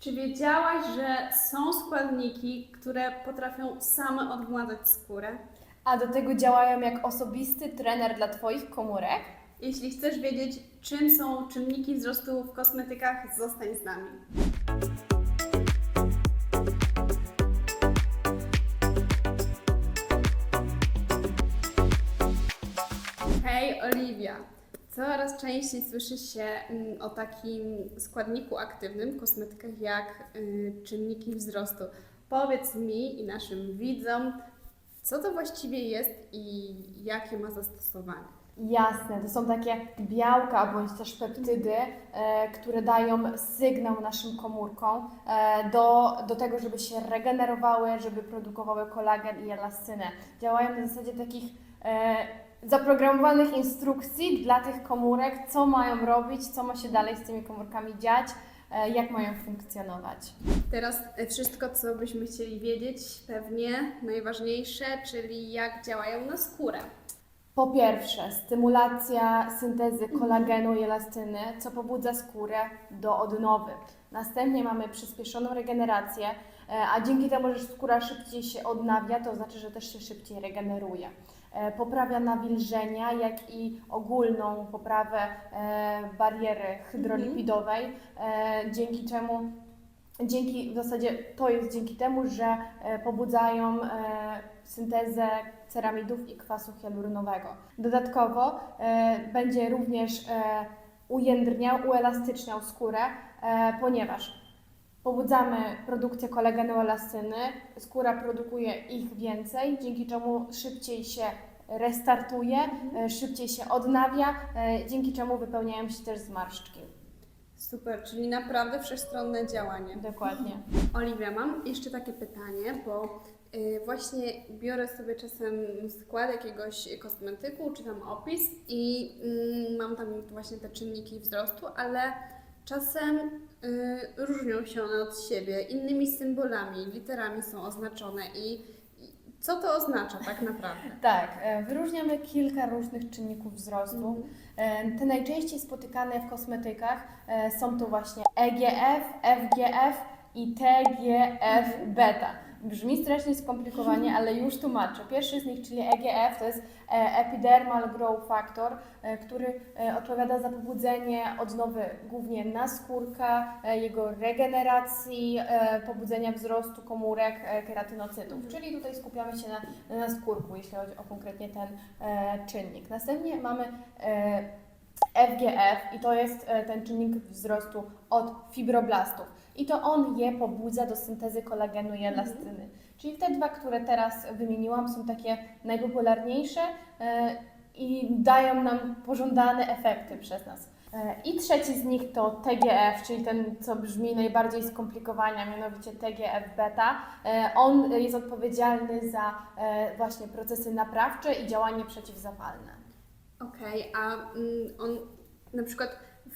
Czy wiedziałaś, że są składniki, które potrafią same odgładzać skórę? A do tego działają jak osobisty trener dla Twoich komórek? Jeśli chcesz wiedzieć, czym są czynniki wzrostu w kosmetykach, zostań z nami. Coraz częściej słyszy się mm, o takim składniku aktywnym w kosmetykach jak y, czynniki wzrostu. Powiedz mi i naszym widzom, co to właściwie jest i jakie ma zastosowanie. Jasne, to są takie białka bądź też peptydy, e, które dają sygnał naszym komórkom e, do, do tego, żeby się regenerowały, żeby produkowały kolagen i elastynę. Działają na zasadzie takich e, zaprogramowanych instrukcji dla tych komórek, co mają robić, co ma się dalej z tymi komórkami dziać, e, jak mają funkcjonować. Teraz e, wszystko, co byśmy chcieli wiedzieć, pewnie najważniejsze, czyli jak działają na skórę. Po pierwsze, stymulacja syntezy kolagenu i elastyny, co pobudza skórę do odnowy. Następnie mamy przyspieszoną regenerację, e, a dzięki temu, że skóra szybciej się odnawia, to znaczy, że też się szybciej regeneruje. E, Poprawia nawilżenia, jak i ogólną poprawę e, bariery hydrolipidowej, e, dzięki czemu dzięki, w zasadzie to jest dzięki temu, że pobudzają syntezę ceramidów i kwasu hialuronowego. Dodatkowo będzie również ujędrniał, uelastyczniał skórę, ponieważ pobudzamy produkcję kolagenu elastyny, skóra produkuje ich więcej, dzięki czemu szybciej się restartuje, e, szybciej się odnawia, e, dzięki czemu wypełniają się też zmarszczki. Super, czyli naprawdę wszechstronne działanie. Dokładnie. Oliwia, mam jeszcze takie pytanie, bo y, właśnie biorę sobie czasem skład jakiegoś kosmetyku, czytam opis i mm, mam tam właśnie te czynniki wzrostu, ale czasem y, różnią się one od siebie, innymi symbolami, literami są oznaczone i, co to oznacza tak naprawdę? Tak, e, wyróżniamy kilka różnych czynników wzrostu. E, Te najczęściej spotykane w kosmetykach e, są to właśnie EGF, FGF i TGF-beta. Brzmi strasznie skomplikowanie, ale już tłumaczę. Pierwszy z nich, czyli EGF, to jest e, Epidermal Growth Factor, e, który e, odpowiada za pobudzenie odnowy głównie naskórka, jego regeneracji, pobudzenia wzrostu komórek keratynocytów. Czyli tutaj skupiamy się na, na skórku, jeśli chodzi o konkretnie ten czynnik. Następnie mamy FGF i to jest e, ten czynnik wzrostu od fibroblastów. I to on je pobudza do syntezy kolagenu i elastyny. Czyli te dwa, które teraz wymieniłam, są takie najpopularniejsze e, i dają nam pożądane efekty przez nas. E, I trzeci z nich to TGF, czyli ten, co brzmi najbardziej skomplikowania, mianowicie TGF-beta. On jest odpowiedzialny za właśnie procesy naprawcze i działanie przeciwzapalne. Okej, a mm, on na przykład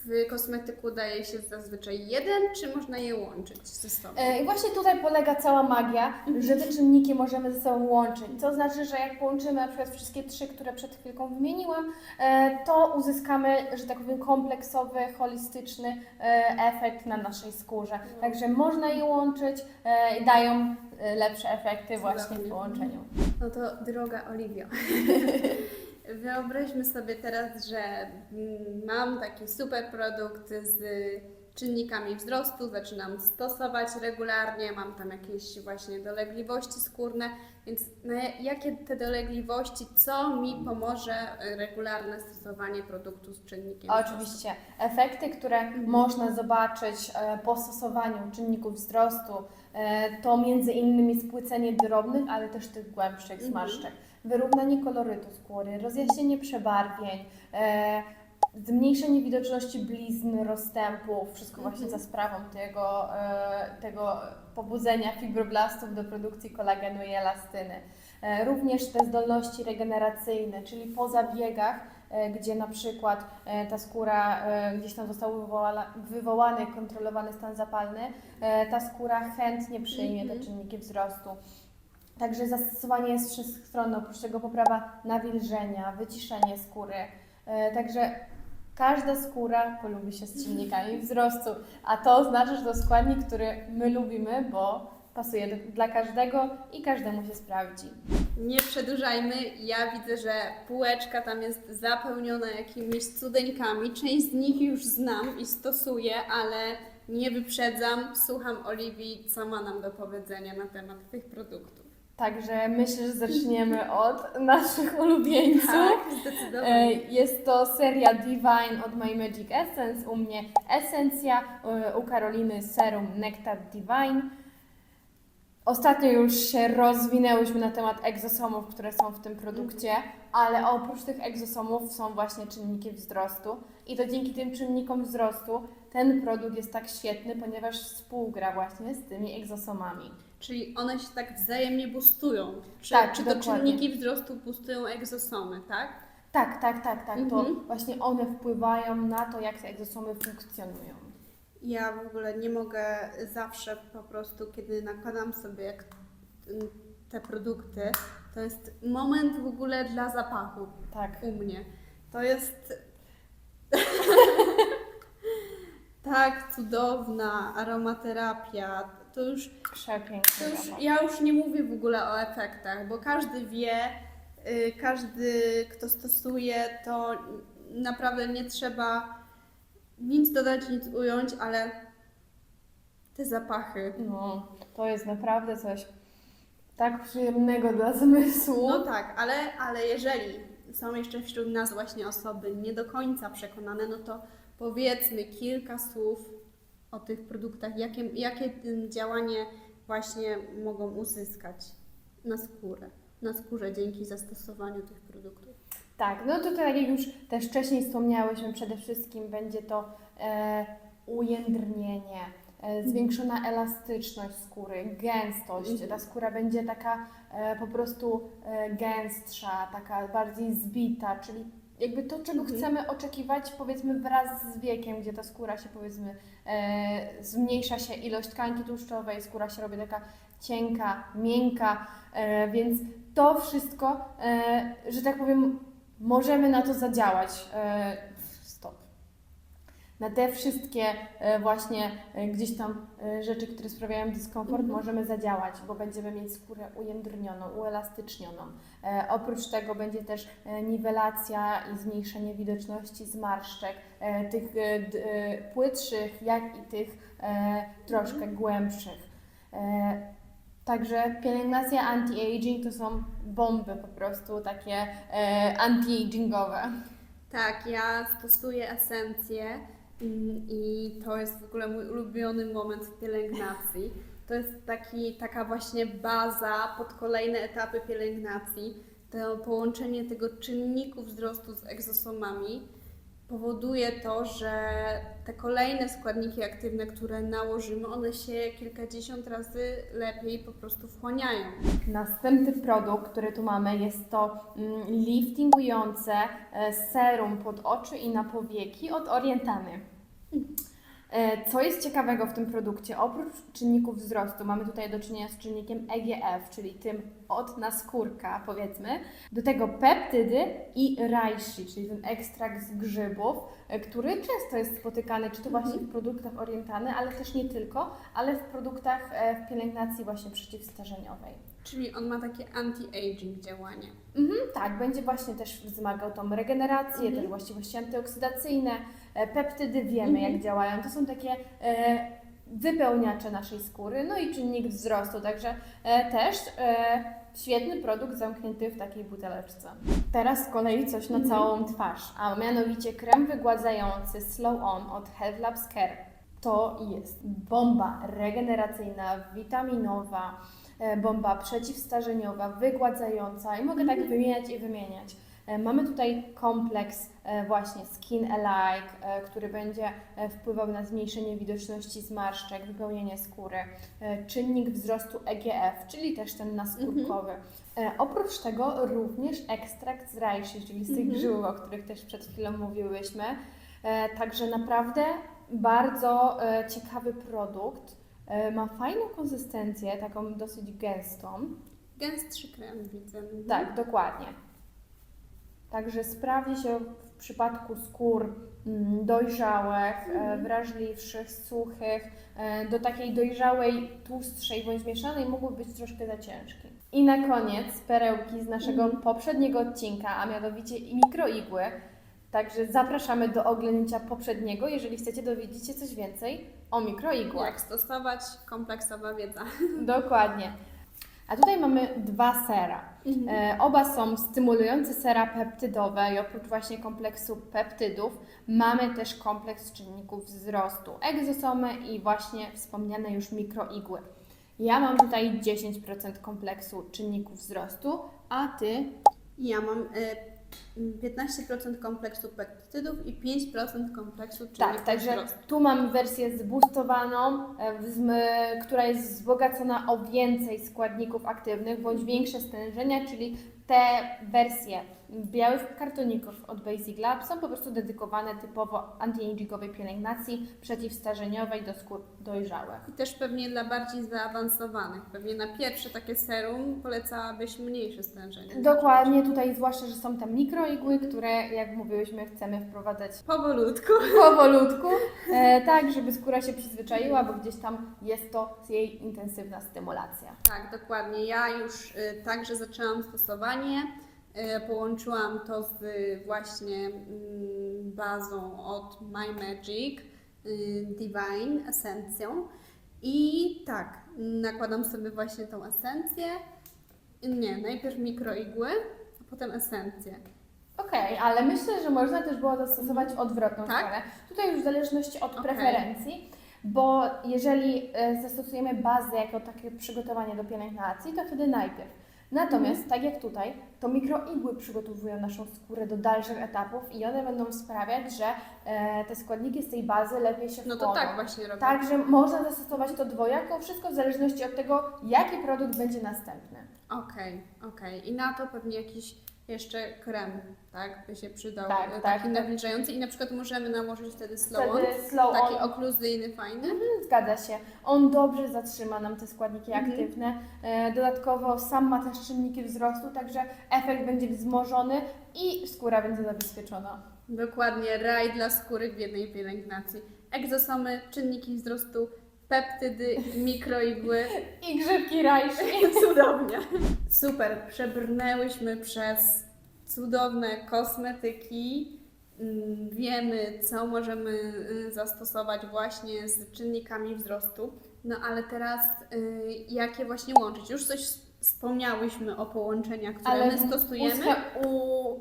w kosmetyku daje się zazwyczaj jeden, czy można je łączyć ze sobą? E, I właśnie tutaj polega cała magia, że te czynniki możemy ze sobą łączyć. To znaczy, że jak połączymy na przykład wszystkie trzy, które przed chwilką wymieniłam, e, to uzyskamy, że tak powiem, kompleksowy, holistyczny e, efekt na naszej skórze. Także można je łączyć e, i dają e, lepsze efekty właśnie w Cudownie. połączeniu. No to droga Oliwio. Wyobraźmy sobie teraz, że mm, mam taki super produkt z czynnikami wzrostu, zaczynam stosować regularnie, mam tam jakieś właśnie dolegliwości skórne, więc jakie te dolegliwości, co mi pomoże y, regularne stosowanie produktu z czynnikiem wzrostu? Oczywiście. Efekty, które można zobaczyć e, po stosowaniu czynników wzrostu, e, to między innymi spłycenie drobnych, ale też tych głębszych Mhm. zmarszczek, wyrównanie kolorytu skóry, rozjaśnienie przebarwień, e, zmniejszenie widoczności blizn, rozstępów, wszystko właśnie za sprawą tego, e, tego pobudzenia fibroblastów do produkcji kolagenu i elastyny. E, Również te zdolności regeneracyjne, czyli po zabiegach, e, gdzie na przykład ta skóra gdzieś tam został wywołana, wywołany kontrolowany stan zapalny, ta skóra chętnie przyjmie te Mhm. czynniki wzrostu. Także zastosowanie jest wszechstronne, oprócz tego poprawa nawilżenia, wyciszenie skóry. Także Każda skóra polubi się z czynnikami wzrostu, a to oznacza, że to składnik, który my lubimy, bo pasuje dla każdego i każdemu się sprawdzi. Nie przedłużajmy, ja widzę, że półeczka tam jest zapełniona jakimiś cudeńkami. Część z nich już znam i stosuję, ale nie wyprzedzam. Słucham Oliwii, co ma nam do powiedzenia na temat tych produktów. Także myślę, że zaczniemy od naszych ulubieńców. Tak, E, zdecydowanie. Jest to seria Divine od My Magic Essence, u mnie Esencja, e, u Karoliny Serum Nectar Divine. Ostatnio już się rozwinęłyśmy na temat egzosomów, które są w tym produkcie, ale oprócz tych egzosomów są właśnie czynniki wzrostu i to dzięki tym czynnikom wzrostu ten produkt jest tak świetny, ponieważ współgra właśnie z tymi egzosomami. Czyli one się tak wzajemnie boostują. Czy, Tak, czy to dokładnie. czynniki wzrostu boostują egzosomy, tak? Tak, tak, tak, tak. To Mhm. właśnie one wpływają na to, jak te egzosomy funkcjonują. Ja w ogóle nie mogę zawsze po prostu, kiedy nakładam sobie te produkty, to jest moment w ogóle dla zapachu Tak. u mnie. To jest tak cudowna aromaterapia. To już, to już ja już nie mówię w ogóle o efektach, bo każdy wie, y, każdy kto stosuje, to naprawdę nie trzeba nic dodać, nic ująć, ale te zapachy. No, to jest naprawdę coś tak przyjemnego dla zmysłu. No tak, ale, ale jeżeli są jeszcze wśród nas właśnie osoby nie do końca przekonane, no to powiedzmy kilka słów o tych produktach, jakie, jakie działanie właśnie mogą uzyskać na skórę, na skórze dzięki zastosowaniu tych produktów. Tak, no to tak jak już też wcześniej wspomniałyśmy, przede wszystkim będzie to e, ujędrnienie, e, zwiększona elastyczność skóry, gęstość. Mhm. Ta skóra będzie taka e, po prostu e, gęstsza, taka bardziej zbita, czyli jakby to, czego Mhm. chcemy oczekiwać powiedzmy wraz z wiekiem, gdzie ta skóra się powiedzmy e, zmniejsza się ilość tkanki tłuszczowej, skóra się robi taka cienka, miękka, e, więc to wszystko, e, że tak powiem, możemy na to zadziałać. Na te wszystkie e, właśnie e, gdzieś tam e, rzeczy, które sprawiają dyskomfort, Mhm. możemy zadziałać, bo będziemy mieć skórę ujędrnioną, uelastycznioną. Oprócz tego będzie też niwelacja i zmniejszenie widoczności zmarszczek, tych płytszych, jak i tych troszkę głębszych. E, Także pielęgnacja anti-aging to są bomby po prostu takie e, anti-agingowe. Tak, ja stosuję esencję i to jest w ogóle mój ulubiony moment pielęgnacji. To jest taki, taka właśnie baza pod kolejne etapy pielęgnacji. To połączenie tego czynniku wzrostu z egzosomami powoduje to, że te kolejne składniki aktywne, które nałożymy, one się kilkadziesiąt razy lepiej po prostu wchłaniają. Następny produkt, który tu mamy, jest to mm, liftingujące e, serum pod oczy i na powieki od Orientany. E, Co jest ciekawego w tym produkcie? Oprócz czynników wzrostu mamy tutaj do czynienia z czynnikiem EGF, czyli tym od naskórka powiedzmy, do tego peptydy i reishi, czyli ten ekstrakt z grzybów, e, który często jest spotykany, czy to właśnie w produktach Orientany, ale też nie tylko, ale w produktach e, w pielęgnacji właśnie przeciwstarzeniowej. Czyli on ma takie anti-aging działanie. Mhm, tak, będzie właśnie też wzmagał tą regenerację, Mhm. też właściwości antyoksydacyjne. E, Peptydy wiemy, Mhm. jak działają. To są takie e, wypełniacze naszej skóry, no i czynnik wzrostu, także e, też świetny produkt zamknięty w takiej buteleczce. Teraz z kolei coś na Mhm. całą twarz, a mianowicie krem wygładzający Slow On od Health Labs Care. To jest bomba regeneracyjna, witaminowa, bomba przeciwstarzeniowa, wygładzająca i mogę tak wymieniać i wymieniać. E, Mamy tutaj kompleks e, właśnie Skin Alike, e, który będzie wpływał na zmniejszenie widoczności zmarszczek, wypełnienie skóry, czynnik wzrostu EGF, czyli też ten naskórkowy. E, Oprócz tego również ekstrakt z reishi, czyli z tych Mhm. grzybów, o których też przed chwilą mówiłyśmy. Także naprawdę bardzo ciekawy produkt. Ma fajną konsystencję, taką dosyć gęstą. Gęstszy krem widzę. Tak, dokładnie. Także sprawdzi się w przypadku skór mm, dojrzałych, e, wrażliwszych, suchych, e, do takiej dojrzałej, tłustszej bądź mieszanej mogły być troszkę za ciężkie. I na koniec perełki z naszego poprzedniego odcinka, a mianowicie mikroigły. Także zapraszamy do oglądnięcia poprzedniego, jeżeli chcecie dowiedzieć się coś więcej o mikroigłach. Jak stosować kompleksowa wiedza. Dokładnie. A tutaj mamy dwa sera. E, oba są stymulujące sera peptydowe i oprócz właśnie kompleksu peptydów mamy też kompleks czynników wzrostu, egzosomy i właśnie wspomniane już mikroigły. Ja mam tutaj 10% kompleksu czynników wzrostu, a Ty Ja mam y, 15% kompleksu peptydów i 5% kompleksu czynników Tak, także wzrostu. tu mam wersję zboostowaną, e, która jest wzbogacona o więcej składników aktywnych bądź większe stężenia, czyli te wersje białych kartoników od Basic Lab są po prostu dedykowane typowo anti-agingowej pielęgnacji przeciwstarzeniowej do skór dojrzałych. I też pewnie dla bardziej zaawansowanych. Pewnie na pierwsze takie serum polecałabyś mniejsze stężenie. Dokładnie, tutaj zwłaszcza, że są tam mikroigły, które jak mówiłyśmy chcemy wprowadzać Powolutku. powolutku, e, tak żeby skóra się przyzwyczaiła, bo gdzieś tam jest to jej intensywna stymulacja. Tak, dokładnie. Ja już y, także zaczęłam stosowanie. Y, połączyłam to z y, właśnie mm, bazą od My Magic y, Divine esencją. I tak, nakładam sobie właśnie tą esencję. Nie, najpierw mikroigły, a potem esencję. Okej, ale myślę, że można też było zastosować odwrotną Tak? skalę. Tutaj już w zależności od Okej. preferencji, bo jeżeli e, zastosujemy bazę jako takie przygotowanie do pielęgnacji, to wtedy najpierw. Natomiast, Mhm. tak jak tutaj, to mikroigły przygotowują naszą skórę do dalszych etapów i one będą sprawiać, że e, te składniki z tej bazy lepiej się No wchłoną. to tak właśnie robię. Także można zastosować to dwojako, wszystko w zależności od tego, jaki produkt będzie następny. Okej, okej. I na to pewnie jakiś jeszcze krem, tak, by się przydał. Tak, e, tak, taki tak. nawilżający i na przykład możemy nałożyć wtedy slow on, Wtedy slow taki on. okluzyjny, fajny. Zgadza się. On dobrze zatrzyma nam te składniki Mhm. aktywne. E, dodatkowo sam ma też czynniki wzrostu, także efekt będzie wzmożony i skóra będzie zabezpieczona. Dokładnie, raj dla skóry w jednej pielęgnacji. Egzosomy, czynniki wzrostu, peptydy, mikroigły. I grzybki rajszy. Cudownie. Super, przebrnęłyśmy przez cudowne kosmetyki. Mm, Wiemy, co możemy y, zastosować właśnie z czynnikami wzrostu. No ale teraz y, jak je właśnie łączyć? Już coś wspomniałyśmy o połączeniach, które Ale my stosujemy. usyste-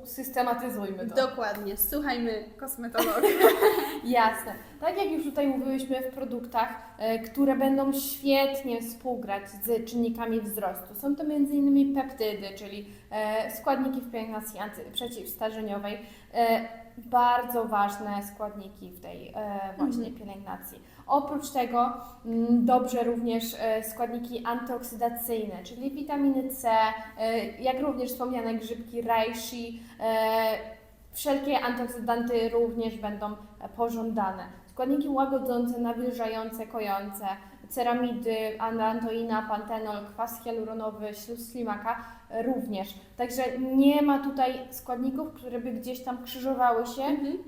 usystematyzujmy to. Dokładnie, słuchajmy kosmetologa. Jasne. Tak jak już tutaj mówiłyśmy w produktach, e, które będą świetnie współgrać z czynnikami wzrostu. Są to m.in. peptydy, czyli e, składniki w pielęgnacji przeciwstarzeniowej. E, bardzo ważne składniki w tej właśnie pielęgnacji. Oprócz tego mm, dobrze również e, składniki antyoksydacyjne, czyli witaminy C, e, jak również wspomniane grzybki reishi, e, Wszelkie antyoksydanty również będą pożądane. Składniki łagodzące, nawilżające, kojące, ceramidy, anantoina, pantenol, kwas hialuronowy, śluz ślimaka również. Także nie ma tutaj składników, które by gdzieś tam krzyżowały się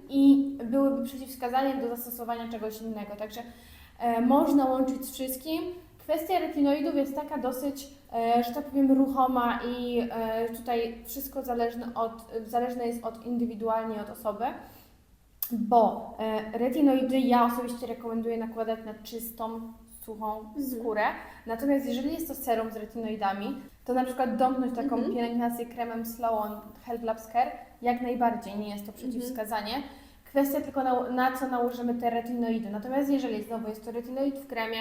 i byłyby przeciwwskazaniem do zastosowania czegoś innego. Także e, można łączyć z wszystkim. Kwestia retinoidów jest taka dosyć, e, że tak powiem, ruchoma i e, tutaj wszystko zależne, od, zależne jest od indywidualnie od osoby, bo e, retinoidy ja osobiście rekomenduję nakładać na czystą, suchą skórę. Natomiast jeżeli jest to serum z retinoidami, to na przykład domknąć taką Mhm. pielęgnację kremem Slow On Health Labs Care jak najbardziej nie jest to przeciwwskazanie. Kwestia tylko na, na co nałożymy te retinoidy. Natomiast jeżeli znowu jest to retinoid w kremie,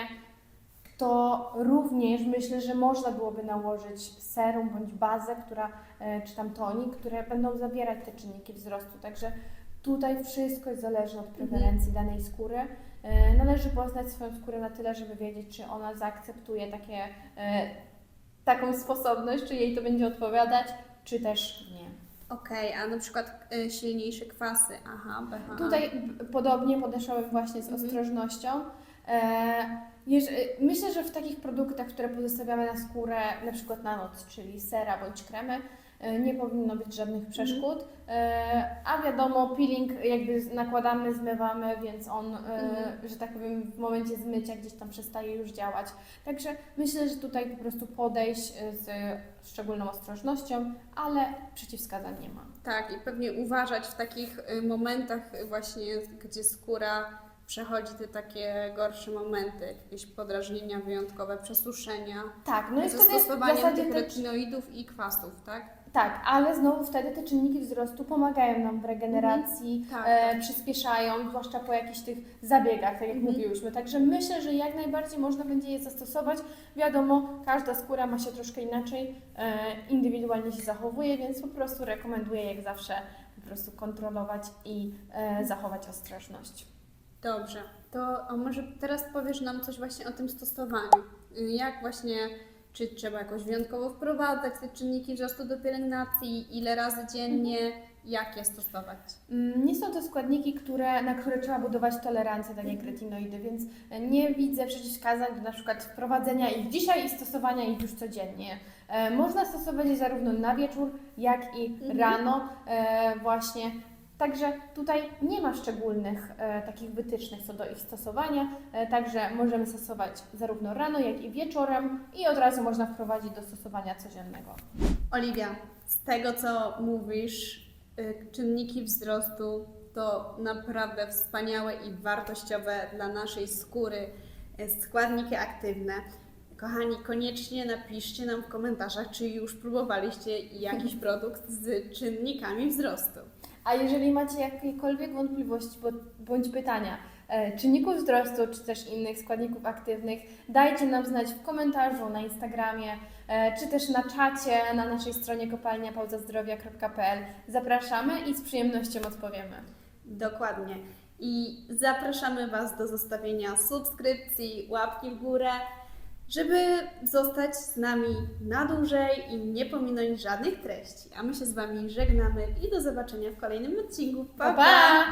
to również myślę, że można byłoby nałożyć serum bądź bazę, która, e, czy tam tonik, które będą zawierać te czynniki wzrostu. Także tutaj wszystko jest zależne od preferencji danej skóry. E, Należy poznać swoją skórę na tyle, żeby wiedzieć, czy ona zaakceptuje takie, e, taką sposobność, czy jej to będzie odpowiadać, czy też nie. Okej, a na przykład y, silniejsze kwasy, aha, BHA. Tutaj podobnie podeszłam właśnie z Mhm. ostrożnością. E, e, myślę, że w takich produktach, które pozostawiamy na skórę, na przykład na noc, czyli sera bądź kremy, e, nie powinno być żadnych przeszkód. E, A wiadomo, peeling jakby nakładamy, zmywamy, więc on, e, Mhm. że tak powiem, w momencie zmycia gdzieś tam przestaje już działać. Także myślę, że tutaj po prostu podejść e, z szczególną ostrożnością, ale przeciwwskazań nie ma. Tak, i pewnie uważać w takich y, momentach właśnie, gdzie skóra przechodzi te takie gorsze momenty, jakieś podrażnienia wyjątkowe, przesuszenia, Tak, no i wtedy w stosowaniem zasadzie tych te, retinoidów i kwasów, tak? tak, ale znowu wtedy te czynniki wzrostu pomagają nam w regeneracji, Tak, e, tak. przyspieszają, zwłaszcza po jakichś tych zabiegach, tak jak Mhm. mówiłyśmy. Także myślę, że jak najbardziej można będzie je zastosować. Wiadomo, każda skóra ma się troszkę inaczej, e, indywidualnie się zachowuje, więc po prostu rekomenduję jak zawsze po prostu kontrolować i e, zachować ostrożność. Dobrze, to a może teraz powiesz nam coś właśnie o tym stosowaniu. Y, Jak właśnie, czy trzeba jakoś wyjątkowo wprowadzać te czynniki wzrostu do pielęgnacji, ile razy dziennie, jak je stosować? Mm, Nie są to składniki, które, na które trzeba budować tolerancję, tak jak retinoidy, więc nie widzę przeciwwskazań do na przykład wprowadzenia ich dzisiaj i stosowania ich już codziennie. E, Można stosować je zarówno na wieczór, jak i Mhm. rano e, właśnie. Także tutaj nie ma szczególnych e, takich wytycznych co do ich stosowania, e, także możemy stosować zarówno rano, jak i wieczorem i od razu można wprowadzić do stosowania codziennego. Oliwia, z tego co mówisz, y, czynniki wzrostu to naprawdę wspaniałe i wartościowe dla naszej skóry y, składniki aktywne. Kochani, koniecznie napiszcie nam w komentarzach, czy już próbowaliście jakiś produkt z czynnikami wzrostu. A jeżeli macie jakiekolwiek wątpliwości bądź pytania, e, czynników wzrostu czy też innych składników aktywnych, dajcie nam znać w komentarzu na Instagramie, e, czy też na czacie na naszej stronie kopalniapauzazdrowia.pl. Zapraszamy i z przyjemnością odpowiemy. Dokładnie. I zapraszamy Was do zostawienia subskrypcji, łapki w górę, żeby zostać z nami na dłużej i nie pominąć żadnych treści. A my się z Wami żegnamy i do zobaczenia w kolejnym odcinku. pa! pa!